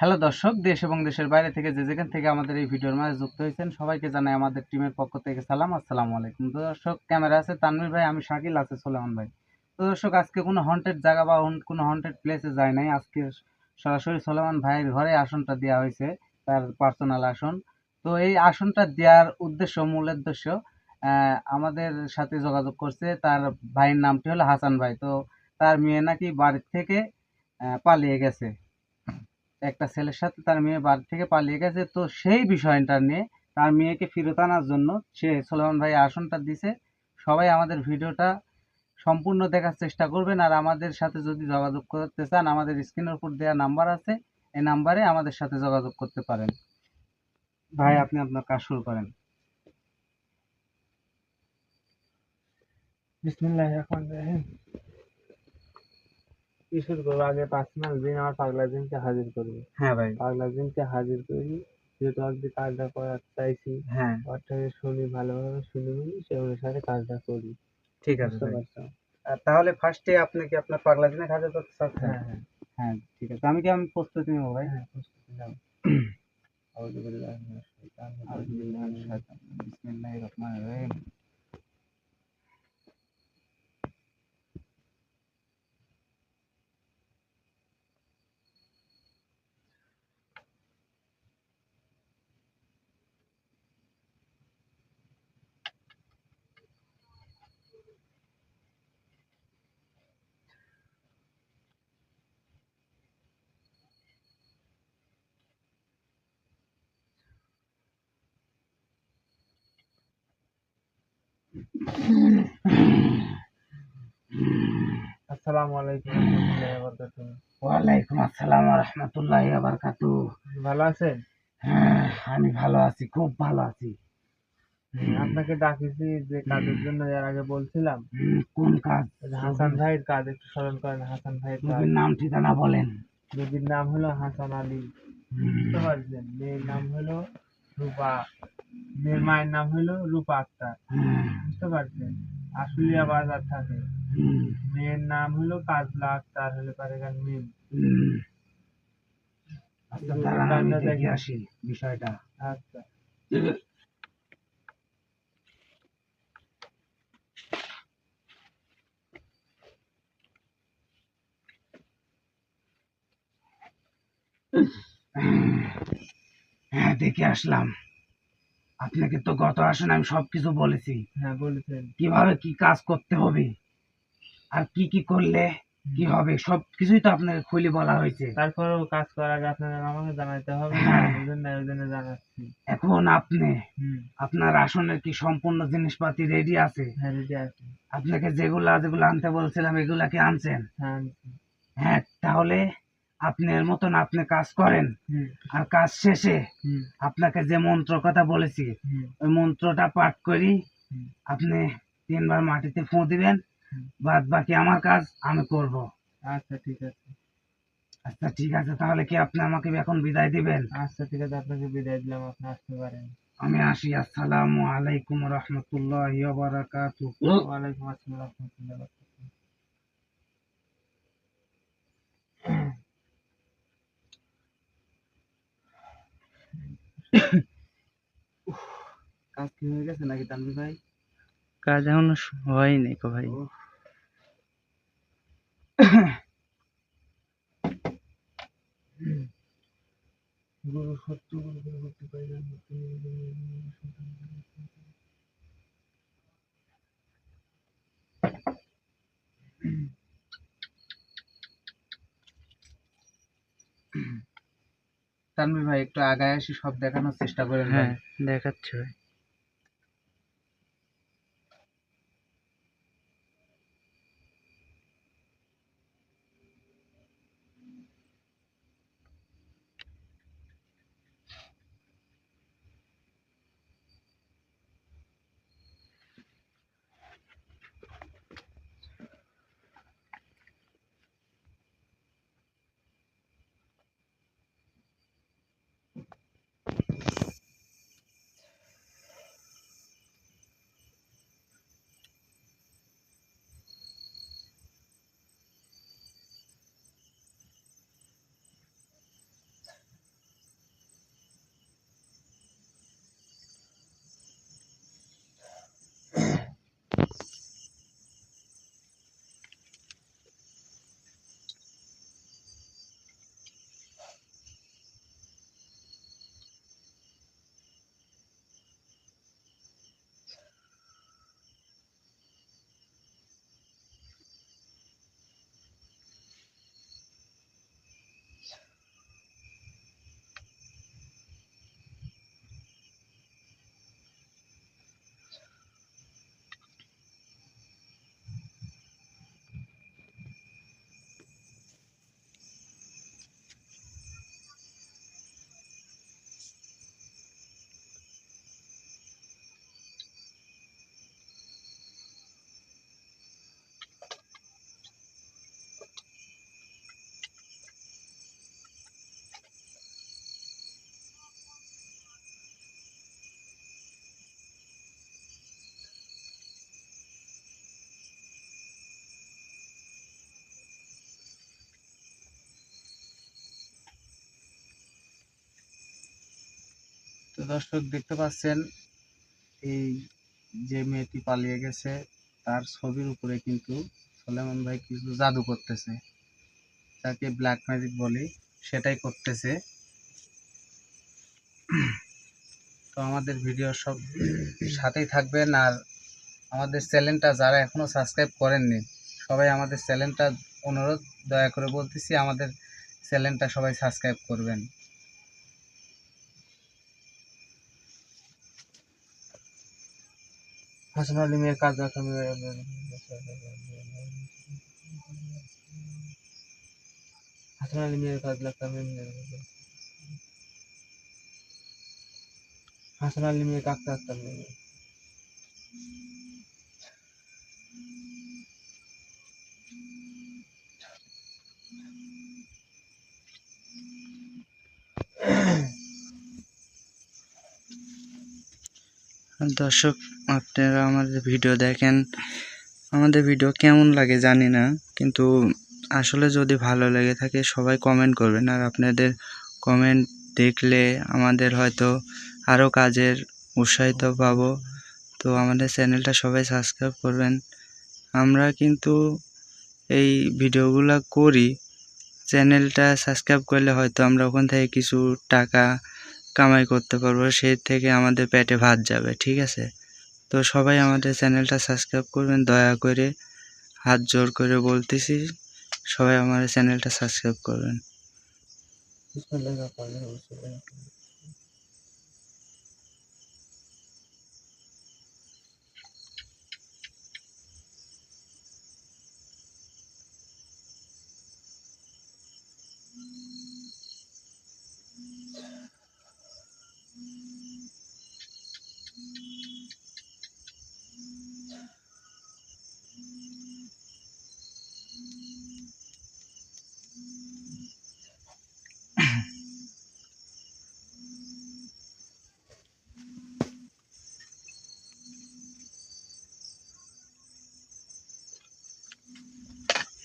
Hello দর্শক, দেশ এবং দেশের বাইরে থেকে যে যেখান থেকে আমাদের এই ভিডিওর মাঝে যুক্ত হয়েছেন, সবাইকে জানাই আমাদের টিমের পক্ষ থেকে সালাম, আসসালামু আলাইকুম। তো দর্শক, ক্যামেরা আছে তানভীর ভাই, আমি শাকিল, আছে সোলেমান ভাই। তো দর্শক, আজকে কোনো হন্টেড জায়গা বা কোনো হন্টেড প্লেসে যায় নাই। আজকে সরাসরি সোলেমান ভাইয়ের ঘরে আসনটা দেওয়া হয়েছে, তার পার্সোনাল আসন। তো এই আসনটা দেওয়ার উদ্দেশ্য, মূল উদ্দেশ্য আমাদের সাথে যোগাযোগ করছে তার ভাইয়ের নামটি হলো হাসান ভাই। তো তার মেয়ে নাকি বাড়ির থেকে পালিয়ে গেছে। একটা ছেলের সাথে তার মেয়ে বাড়ি থেকে পালিয়ে গেছে। তো সেই বিষয়টা নিয়ে তার মেয়েকে ফেরত আনার জন্য সে সোলেমান ভাই আসনটা দিছে। সবাই আমাদের ভিডিওটা সম্পূর্ণ দেখার চেষ্টা করবেন। আর আমাদের সাথে যদি যোগাযোগ করতে চান, আমাদের স্ক্রিনের উপর দেওয়া নাম্বার আছে। এই নাম্বারে আমাদের সাথে যোগাযোগ করতে পারেন। ভাই, আপনি আপনার কাজ শুরু করেন। বিসমিল্লাহ রহমান রহিম। কি শুরু করব। আগে পার্সোনাল দিন আমার পাগলা দিনকে হাজির করব। হ্যাঁ ভাই। পাগলা দিনকে হাজির করি যেহেতু আজকে কাজটা করার চাইছি হ্যাঁ। অর্থাৎ শুনি ভালোভাবে শুনি মিনি সে অনুসারে কাজটা করি। ঠিক আছে তাহলে ফার্স্টে আপনি কি আপনার পাগলা দিনে কাজে করতে চাচ্ছেন হ্যাঁ হ্যাঁ হ্যাঁ ঠিক আছে। আমি কি আমি প্রস্তুতি নেব ভাই? হ্যাঁ প্রস্তুতি শাইতানির আউযু বিল্লাহি মিনাশ শাইতানির রাজিম। বিসমিল্লাহির রহমানির রহিম। আসসালামু আলাইকুম ওয়া রাহমাতুল্লাহি ওয়া বারাকাতুহু। ওয়ালাইকুম আসসালাম রহমতুল্লাহ বারকাতু ভালো আছেন? হ্যাঁ আমি ভালো আছি খুব ভালো আছি। আপনাকে ডাকিছি যে কাজের জন্য এর আগে বলছিলাম। কোন কাজ? হাসান ভাইয়ের কাজ একটু স্মরণ করেন হাসান ভাইয়ের কাজ। নাম ঠিকানা বলেন। রোগীর নাম হলো হাসান আলী। বুঝতে পারছেন মেয়ের নাম হলো রূপা মেয়ের মায়ের নাম হলো রূপা আক্তার। বুঝতে পারছেন? আশুলিয়া বাজার থাকে। মেয়ের নাম হলো কাজলা আক্তার হলে পারে গান মিল আচ্ছা, দাঁড়ান, আমি দেখে আসি বিষয়টা। আচ্ছা হ্যাঁ দেখে আসলাম। আপনাকে তো গত আসনে আমি সবকিছু বলেছি। হ্যাঁ বলেছেন। কীভাবে কি কাজ করতে হবে? আর কি কি করলে কি হবে? সব কিছুই তো আপনাকে খুলে বলা হয়েছে। তারপরেও কাজ করার আগে আপনাদের আমাকে জানাইতে হবে। না হ্যাঁ। জানাচ্ছি। এখন আপনি আপনার আসনের কি সম্পূর্ণ জিনিসপাতি রেডি আছে? হ্যাঁ রেডি আছে। আপনাকে যেগুলা যেগুলো আনতে বলছিলাম এগুলা কি আনছেন? হ্যাঁ। হ্যাঁ তাহলে আপনি এর মতন আপনি কাজ করেন। আর কাজ শেষে আপনাকে যে মন্ত্র কথা বলেছি ওই মন্ত্রটা পাঠ করি আপনি তিনবার মাটিতে ফুঁ দিবেন বাদ বাকি আমার কাজ আমি করব। আচ্ছা ঠিক আছে। আচ্ছা ঠিক আছে তাহলে কি আপনি আমাকে এখন বিদায় দিবেন? আচ্ছা ঠিক আছে আপনাকে বিদায় দিলাম আপনি আসতে পারেন। আমি আসি আসসালামু আলাইকুম রহমতুল্লাহ বারাকাতু ওয়ালাইকুম আসসালাম রহমতুল্লাহ কাজ কি হয়ে গেছে নাকি তানভীর ভাই? কাজ এখনও হয়নি কো ভাই। গুরু সত্য গুরু গুরু ভক্তি পাইলাম তানভীর ভাই একটু আগায় আসি সব দেখানোর চেষ্টা করেন হ্যাঁ দেখাচ্ছি দেখাচ্ছে ভাই। দর্শক দেখতে পাচ্ছেন, এই যে মেয়েটি পালিয়ে গেছে, তার ছবির উপরে কিন্তু সোলেমান ভাই কিছু জাদু করতেছে। যাকে ব্ল্যাক ম্যাজিক বলি, সেটাই করতেছে। তো আমাদের ভিডিও সব সাথেই থাকবেন, আর আমাদের চ্যানেলটা যারা এখনও সাবস্ক্রাইব করেননি, সবাই আমাদের চ্যানেলটা অনুরোধ, দয়া করে বলতেছি, আমাদের চ্যানেলটা সবাই সাবস্ক্রাইব করবেন। হাসান আলী মেয়ের কাজ রাখা হাসান আলী মেয়ের কাজ রাখা হাসান আলী মেয়ের কাকতে রাখতাম দর্শক, আপনারা আমাদের ভিডিও দেখেন। আমাদের ভিডিও কেমন লাগে জানি না, কিন্তু আসলে যদি ভালো লেগে থাকে সবাই কমেন্ট করবেন। আর আপনাদের কমেন্ট দেখলে আমাদের হয়তো আরও কাজের উৎসাহিত পাবো। তো আমাদের চ্যানেলটা সবাই সাবস্ক্রাইব করবেন। আমরা কিন্তু এই ভিডিওগুলো করি। চ্যানেলটা সাবস্ক্রাইব করলে হয়তো আমরা ওখান থেকে কিছু টাকা কামাই করতে পারব, সেই থেকে আমাদের পেটে ভাত যাবে, ঠিক আছে? তো সবাই আমাদের চ্যানেলটা সাবস্ক্রাইব করবেন, দয়া করে হাত জোর করে বলতেছি, সবাই আমাদের চ্যানেলটা সাবস্ক্রাইব করবেন।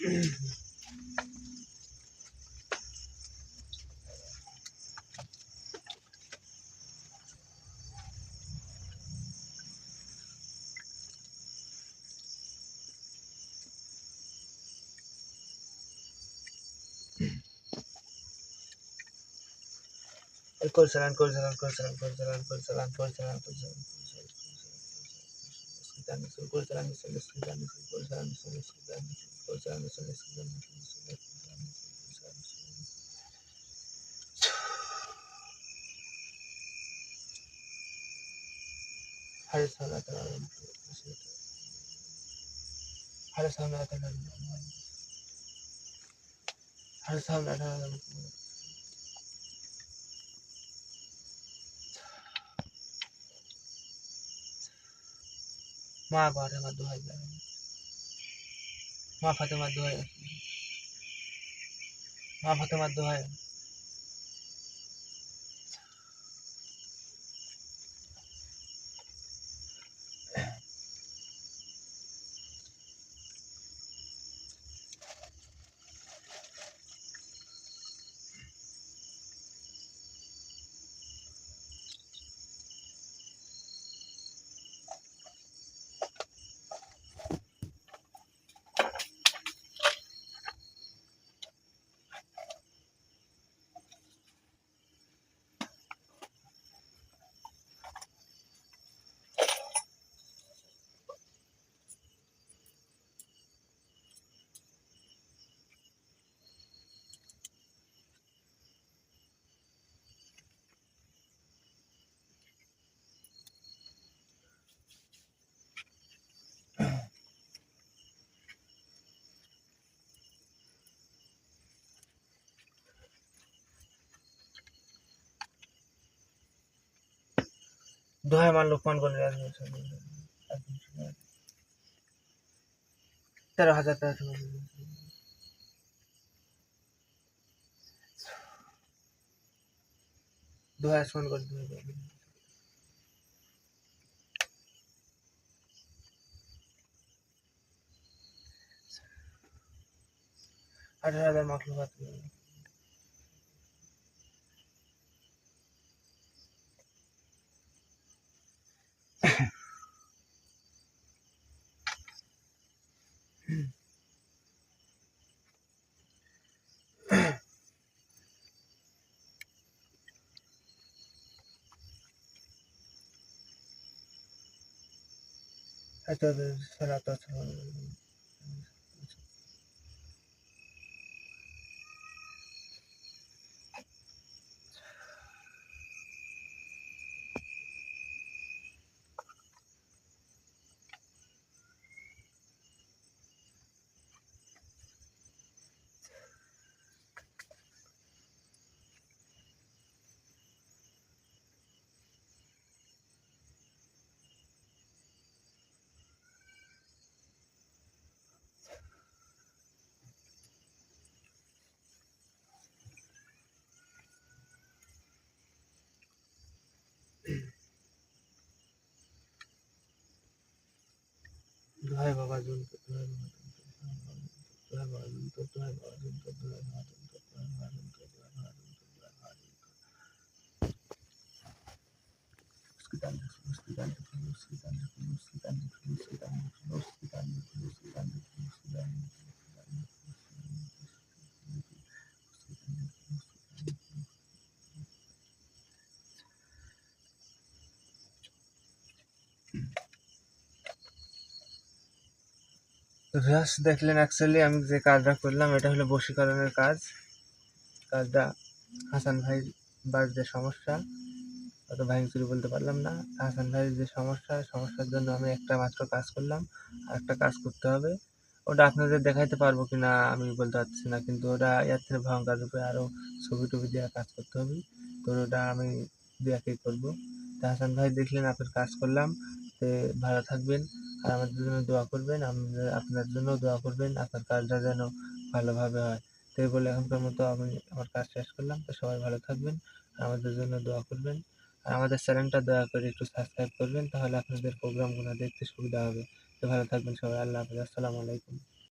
Al-Quran, Al-Quran, Al-Quran, Al-Quran, Al-Quran, Al-Quran, Al-Quran, Al-Quran. हर साल आता है हर साल आता है हर साल आता মা ঘরে আমার দোহাই যাবে মা ফাতেমার দোহাই মা ফাতেমার দোহাই দোহাই মারলো ফোন করে তেরো হাজার তেরোশো দোহাই ফোন করে দোহাই আঠারো হাজার মাখলো এত সালাত Thank you. তো ভিউয়ার্স দেখলেন অ্যাকচুয়ালি আমি যে কাজটা করলাম, এটা হলো বশীকরণের কাজ। কাজটা হাসান ভাই বার যে সমস্যা, অত ভাঙচুরি বলতে পারলাম না। হাসান ভাইয়ের যে সমস্যা, সমস্যার জন্য আমি একটা মাত্র কাজ করলাম, আর একটা কাজ করতে হবে। ওটা আপনাদের দেখাইতে পারব কি না আমি বলতে পারছি না, কিন্তু ওটা এর থেকে ভয়ঙ্কর রূপে আরও ছবি টবি দিয়ে কাজ করতে হবে। তো ওটা আমি দেখাই করব। তো হাসান ভাই দেখলেন, আপনার কাজ করলাম। তো ভালো থাকবেন। আর আমাদের জন্য দোয়া করবেন আপনার জন্য দোয়া করবেন, আপনার কাজটা যেন ভালোভাবে হয়। তাই বলে এখনকার মতো আমি আমার কাজ শেষ করলাম। তো সবাই ভালো থাকবেন, আমাদের জন্য দোয়া করবেন। আর আমাদের চ্যানেলটা দয়া করে একটু সাবস্ক্রাইব করবেন, তাহলে আপনাদের প্রোগ্রামগুলো দেখতে সুবিধা হবে। তো ভালো থাকবেন সবাই, আল্লাহ হাফিজ। আসসালামু আলাইকুম।